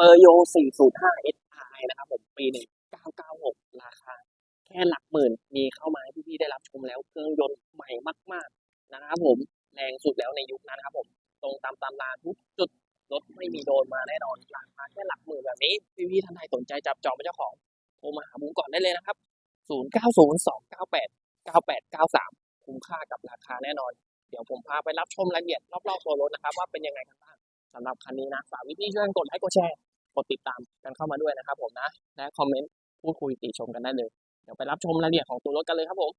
เปอร์โย 405 SI นะครับผม ปี 1996 ราคา แค่หลักหมื่น มีเข้ามาให้พี่ๆได้รับชมแล้ว เครื่องยนต์ใหม่มาก ๆ นะครับผม แรงสุดแล้วในยุคนั้นครับผม ตรงตามตำราทุกจุด รถไม่มีโดนมาแน่นอน ราคาแค่หลักหมื่นแบบนี้ พี่ๆท่านใดสนใจจับจองเป็นเจ้าของ โทรมาหาบุ้งก่อนได้เลยนะครับ 0902989893 คุ้มค่ากับราคาแน่นอน เดี๋ยวผมพาไปรับชมรายละเอียดรอบๆตัวรถนะครับว่าเป็นยังไงกันบ้างสำหรับคันนี้นะ ฝากพี่ๆช่วยกดไลค์กดแชร์ ดติดตามกันเข้ามาด้วยนะครับผมนะ และคอมเมนต์พูดคุยติชมกันได้เลย เดี๋ยวไปรับชมรายละเอียดของตัวรถกันเลยครับผม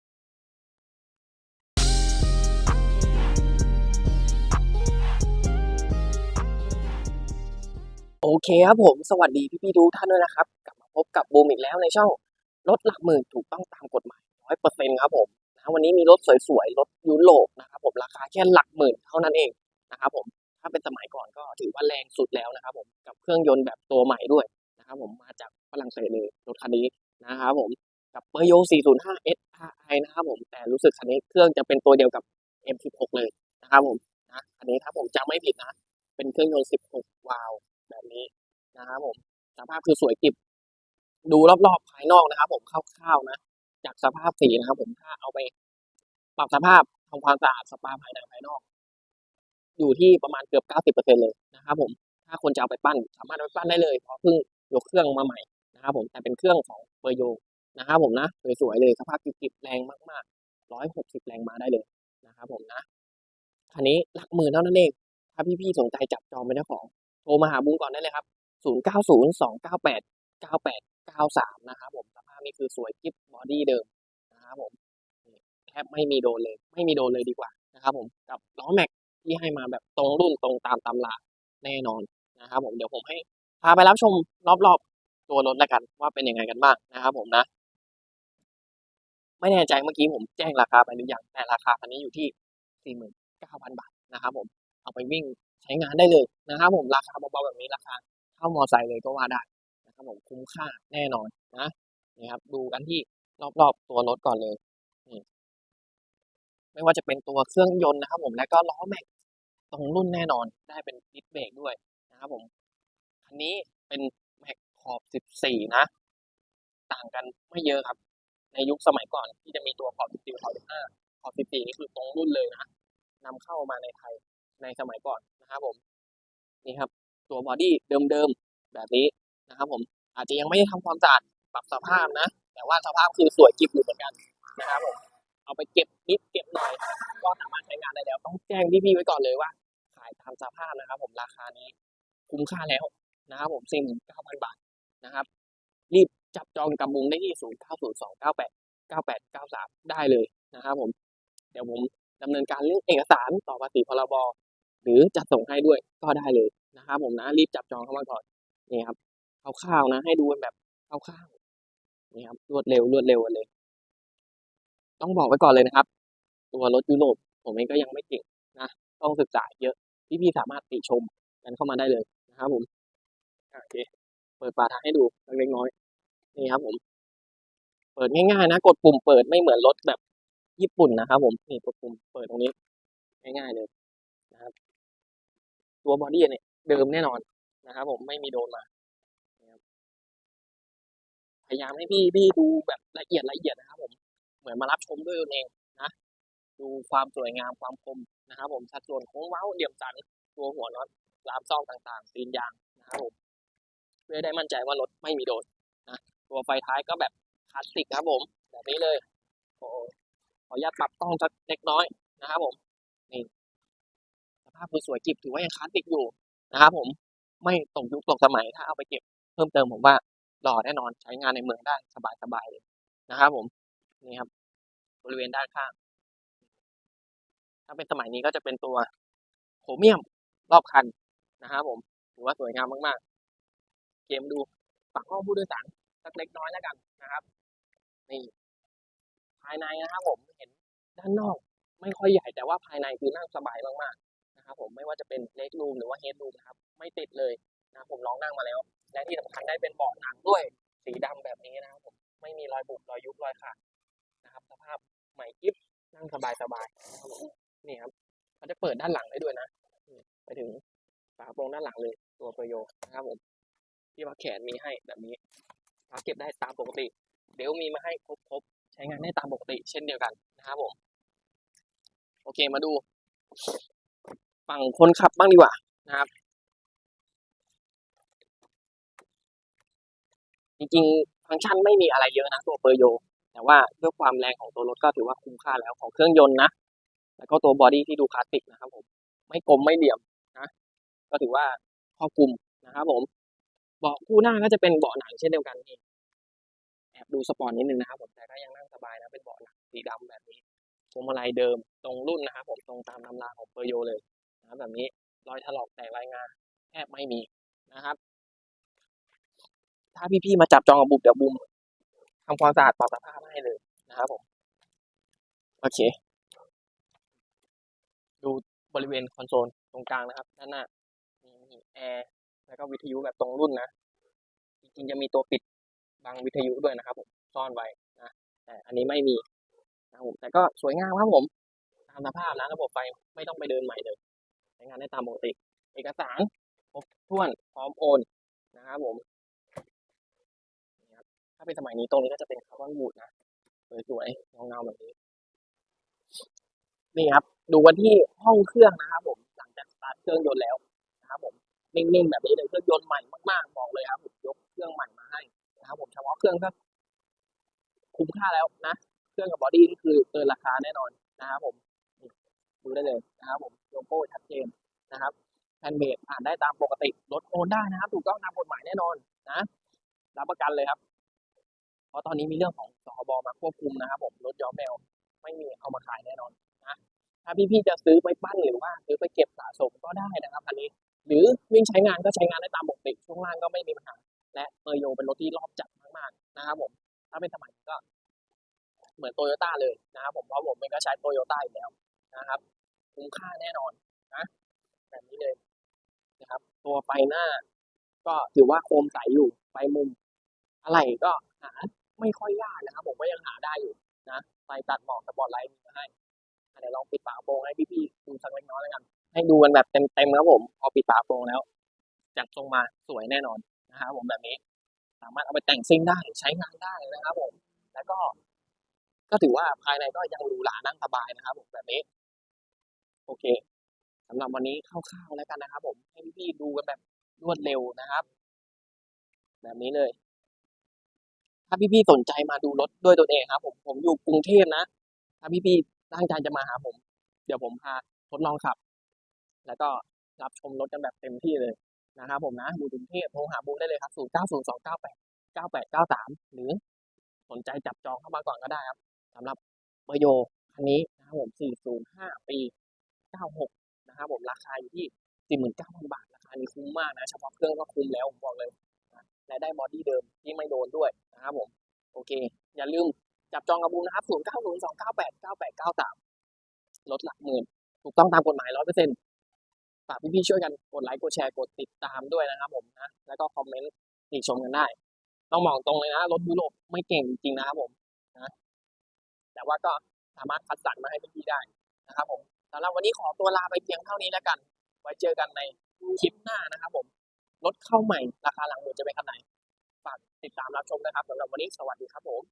โอเคครับผมสวัสดีพี่ๆทุกท่านด้วยนะครับ กลับมาพบกับบูมอีกแล้วในช่องรถหลักหมื่นถูกต้องตามกฎหมายร้อยเปอร์เซ็นต์ครับผมนะวันนี้มีรถสวยๆ รถยุโรปนะครับผมราคาแค่หลักหมื่นเท่านั้นเองนะครับผม ถ้าเป็นสมัยก่อนก็ถือว่าแรงสุดแล้วนะครับ ผมกับเครื่องยนต์แบบตัวใหม่ด้วยนะครับ ผมมาจากฝรั่งเศสเลยรถคันนี้นะครับผมกับเปอร์โย 405 SRI นะครับผมแต่รู้สึกคันนี้เครื่องจะเป็นตัวเดียวกับ M16 เลยนะครับผมนะอันนี้ถ้าผมจำไม่ผิดนะ เป็นเครื่องยนต์ 16 วาล์วแบบนี้นะครับผมสภาพคือสวยกริบดูรอบๆภายนอกนะครับ ผมคร่าวๆนะ จากสภาพสีนะครับ ผมถ้าเอาไปปรับสภาพทำความสะอาดสปาภายในภายนอก อยู่ที่ประมาณเกือบ 90%เลยนะครับผม ถ้าคนจะเอาไปปั้นสามารถเอาไปปั้นได้เลยเพราะเพิ่งยกเครื่องมาใหม่นะครับผมแต่เป็นเครื่องของเปอร์โยนะครับผมนะสวยๆเลยสภาพกริบๆแรงมากๆ160แรงมาได้เลยนะครับผมนะคันนี้หลักหมื่นเท่านั้นเองถ้าพี่ๆสนใจจับจองเป็นเจ้าของโทรมาหาบุ้งก่อนได้เลยครับ0902989893นะครับผมสภาพนี้คือสวยกิบบอดี้เดิมนะครับผมแทบไม่มีโดนเลย ไม่มีโดนเลยดีกว่านะครับผมกับล้อแม็ก ที่ให้มาแบบตรงรุ่นตรงตามตำราแน่นอนนะครับผมเดี๋ยวผมให้พาไปรับชมรอบๆตัวรถแล้วกันว่าเป็นยังไงกันบ้างนะครับผมนะ ไม่แน่ใจเมื่อกี้ผมแจ้งราคาไปหรือยังแต่ราคาคันนี้อยู่ที่ 49,000 บาทนะครับผมเอาไปวิ่งใช้งานได้เลยนะครับผมราคาเบาๆแบบนี้ราคาเท่ามอไซค์เลยก็ว่าได้นะครับผมคุ้มค่าแน่นอนนะนี่ครับดูกันที่รอบๆตัวรถก่อนเลยไม่ว่าจะเป็นตัวเครื่องยนต์นะครับผมแล้วก็ล้อแม็ก ตรงรุ่นแน่นอนได้เป็นดิสเบรกด้วยนะครับผมคันนี้เป็นแม็กขอบ 14 นะ ต่างกันไม่เยอะครับ ในยุคสมัยก่อนที่จะมีตัวขอบ 14 ขอบ 15 ขอบ 14 นี่คือตรงรุ่นเลยนะนำเข้ามาในไทยในสมัยก่อนนะครับผมนี่ครับ ตัวบอดี้เดิมๆ แบบนี้นะครับผมอาจจะยังไม่ได้ทำความสะอาดปรับสภาพนะ แต่ว่าสภาพคือสวยกิบอยู่เหมือนกันนะครับผม เอาไปเก็บนิดเก็บหน่อย ก็สามารถใช้งานได้แล้ว ต้องแจ้งพี่ๆไว้ก่อนเลยว่า ขายตามสภาพนะครับ ผมราคานี้คุ้มค่าแล้วนะครับผมสี่หมื่นเก้าพันบาทนะครับ รีบจับจองกับมุงได้ที่ศูนย์เก้าศูนย์สองเก้าแปดเก้าแปดเก้าสามได้เลยนะครับผม เดี๋ยวผมดำเนินการเรื่องเอกสารต่อภาษีพรบหรือจัดส่งให้ด้วยก็ได้เลยนะครับผมนะรีบจับจองเข้ามาก่อนนี่ครับคร่าวๆนะ ให้ดูแบบคร่าวๆนี่ครับรวดเร็วรวดเร็วเลย ต้องบอกไว้ก่อนเลยนะครับ ตัวรถยุโรปผมเองก็ยังไม่เก่งนะ ต้องศึกษาเยอะ พี่ๆสามารถติชมกันเข้ามาได้เลยนะครับผมโอเคเปิดฝาท้ายให้ดูเล็กน้อยนี่ครับผม เปิดง่ายๆนะ กดปุ่มเปิดไม่เหมือนรถแบบญี่ปุ่นนะครับผมนี่กดปุ่มเปิดตรงนี้ง่ายๆเลยนะครับ ตัวบอดี้เนี่ยเดิมแน่นอนนะครับผมไม่มีโดนมาพยายามให้พี่พี่ดูแบบละเอียดละเอียดนะครับผม มือนมารับชมด้วยตนเองนะดูความสวยงามความคมนะครับผมสัดส่วนโค้งเว้าเหลี่ยมสันตัวหัวน็อตรามซอกต่างๆตีนยางนะครับผมเพื่อได้มั่นใจว่ารถไม่มีโดนนะตัวไฟท้ายก็แบบคลาสสิกครับผม แบบนี้เลยโอ้ขออนุญาตปรับกล้องสักเล็กน้อยนะครับผมนี่สภาพคือสวยจิบถือว่ายังคลาสสิกอยู่นะครับผมไม่ตกยุคตกสมัยถ้าเอาไปเก็บเพิ่มเติมผมว่าหล่อแน่นอนใช้งานในเมืองได้สบายๆเลยนะครับผมนี่ครับ ริเวณด้านข้าง ถ้าเป็นสมัยนี้ก็จะเป็นตัวโครเมียมรอบคันนะครับผมถือว่าสวยงามมากๆ เกมดูฝั่งห้องผู้โดยสารสักเล็กน้อยแล้วกันนะครับ นี่ ภายในนะครับผมเห็นด้านนอก ไม่ค่อยใหญ่แต่ว่าภายในคือนั่งสบายมากๆนะครับผมไม่ว่าจะเป็นเล g รูมหรือว่าเฮดรูมนะครับ ไม่ติดเลยนะครับผมลองนั่งมาแล้ว และที่สำคัญได้เป็นเบาะหนังด้วย สีดำแบบนี้นะครับผมไม่มีรอยบุบรอยยุบรอยขาดนะครับ สภาพ หม่กิ๊บนั่งสบายสบายนะครับผมนี่ครับเขาจะเปิดด้านหลังได้ด้วยนะไปถึงฝากระโปรงด้านหลังเลยตัวเปโยนะครับผมที่พักแขนมีให้แบบนี้พักเก็บได้ตามปกติ เดี๋ยวมีมาให้ครบๆใช้งานได้ตามปกติ เช่นเดียวกันนะครับผมโอเคมาดูฝั่งคนขับบ้างดีกว่านะครับ จริงๆฟังก์ชันไม่มีอะไรเยอะนะตัวเปอร์โย แต่ว่าด้วยความแรงของตัวรถก็ถือว่าคุ้มค่าแล้วของเครื่องยนต์นะ แล้วก็ตัวบอดี้ที่ดูคลาสสิกนะครับผมไม่กลมไม่เหลี่ยมนะก็ถือว่าครอบคลุมนะครับผมเบาะคู่หน้าก็จะเป็นเบาะหนังเช่นเดียวกันนี่แอบดูสปอร์ตนิดนึงนะครับผมแต่ก็ยังนั่งสบายนะเป็นเบาะหนังสีดำแบบนี้พวงมาลัยเดิมตรงรุ่นนะครับผมตรงตามตำราของเปอร์โยเลยนะครับแบบนี้รอยถลอกแตกรายงานแทบไม่มีนะครับ ถ้าพี่ๆมาจับจองกับบุมเดี๋ยวบุม ทำความสะอาดปรับสภาพให้เลยนะครับผม โอเค ดูบริเวณคอนโซลตรงกลางนะครับด้านหน้ามีแอร์แล้วก็วิทยุแบบตรงรุ่นนะ จริงๆจะมีตัวปิดบังวิทยุด้วยนะครับผมซ่อนไว้นะแต่อันนี้ไม่มีนะครับผมแต่ก็สวยงามครับผม ตามสภาพนะระบบไฟไม่ต้องไปเดินใหม่เลยใช้งานได้ตามปกติ เอกสารครบถ้วนพร้อมโอนนะครับผม ถ้าเป็นสมัยนี้ตรงนี้ก็จะเป็นคาร์บอนวูดนะสวยๆเงาๆแบบนี้ นี่ครับ ดูกันที่ห้องเครื่องนะครับผม หลังจากสตาร์ทเครื่องยนต์แล้วนะครับผมนิ่งๆแบบนี้เลยเครื่องยนต์ใหม่มากๆบอกเลยครับผมยกเครื่องใหม่มาให้นะครับผมเฉพาะเครื่องก็คุ้มค่าแล้วนะเครื่องกับบอดี้นี่คือเกินราคาแน่นอนนะครับผมดูได้เลยนะครับผมโลโก้ชัดเจนนะครับแพนเบดอ่านได้ตามปกติรถโอนได้นะครับ ถูกต้องตามกฎหมายแน่นอนนะรับประกันเลยครับ เพราะตอนนี้มีเรื่องของสคบมาควบคุมนะครับผมรถย้อมแมวไม่มีเอามาขายแน่นอนนะถ้าพี่ๆจะซื้อไปปั้นหรือว่าซื้อไปเก็บสะสมก็ได้นะครับอันนี้ หรือวิ่งใช้งานก็ใช้งานได้ตามปกติช่วงล่างก็ไม่มีปัญหา และเปอร์โยเป็นรถที่รอบจัดมากๆนะครับผมถ้าเป็นสมัยก็ เหมือนโตโยต้าเลยนะครับผมเพราะผมเองก็ใช้โตโยต้าอยู่แล้วนะครับคุ้มค่าแน่นอนนะแบบนี้เลยนะครับ ตัวไฟหน้า ก็ถือว่าโคมใสอยู่ไฟมุม อะไรก็หา ไม่ค่อยยากนะครับผมก็ยังหาได้อยู่นะไฟตัดหมอกสปอตไลท์มีมาให้เดี๋ยวลองปิดฝาโปรงให้พี่ๆดูสักเล็กน้อยแล้วกัน ให้ดูกันแบบเต็มๆครับผมพอปิดฝาโปรงแล้วจัดทรงมาสวยแน่นอนนะครับผมแบบนี้ สามารถเอาไปแต่งซิ่งได้ใช้งานได้นะครับผม แล้วก็ ก็ถือว่าภายในก็ยังหรูหรานั่งสบายนะครับผมแบบนี้ โอเคสำหรับวันนี้คร่าวๆแล้วกันนะครับ ผมให้พี่ๆดูกันแบบรวดเร็วนะครับ แบบนี้เลย ถ้าพี่ๆสนใจมาดูรถด้วยตัวเองครับ ผมผมอยู่กรุงเทพนะ ถ้าพี่ๆตั้งใจจะมาหาผม เดี๋ยวผมพาทดลองขับ แล้วก็รับชมรถกันแบบเต็มที่เลยนะครับผมนะอยู่กรุงเทพโทรหาบูมได้เลยครับ 0 9 0 2 9 8 9 8 9 3 หรือสนใจจับจองเข้ามาก่อนก็ได้ครับสำหรับเบย์โยคันนี้นะครับผม 405 ปี 96 นะครับผมราคาอยู่ที่ 49,000 บาท ราคานี้คุ้มมากนะ เฉพาะเครื่องก็คุ้มแล้ว ผมบอกเลยนะและได้บอดี้เดิมที่ไม่โดนด้วย นะครับผมโอเค อย่าลืมจับจองกับบูนะครับ0 9 0 2 9 8 9 8 9 3ลดหลักหมื่น ถูกต้องตามกฎหมาย100%ฝากพี่ๆช่วยกันกดไลค์กดแชร์กดติดตามด้วยนะครับผมนะ แล้วก็คอมเมนต์ติชมกันได้ ต้องมองตรงเลยนะ รถยุโรปไม่เก่งจริงนะครับผมนะแต่ว่าก็สามารถคัดสรรมาให้พี่ๆได้นะครับผมสำหรับวันนี้ขอตัวลาไปเพียงเท่านี้แล้วกัน ไว้เจอกันในคลิปหน้านะครับผมรถเข้าใหม่ราคาหลังหมื่นจะเป็นคันไหน ฝากติดตามรับชมนะครับสำหรับวันนี้สวัสดีครับผม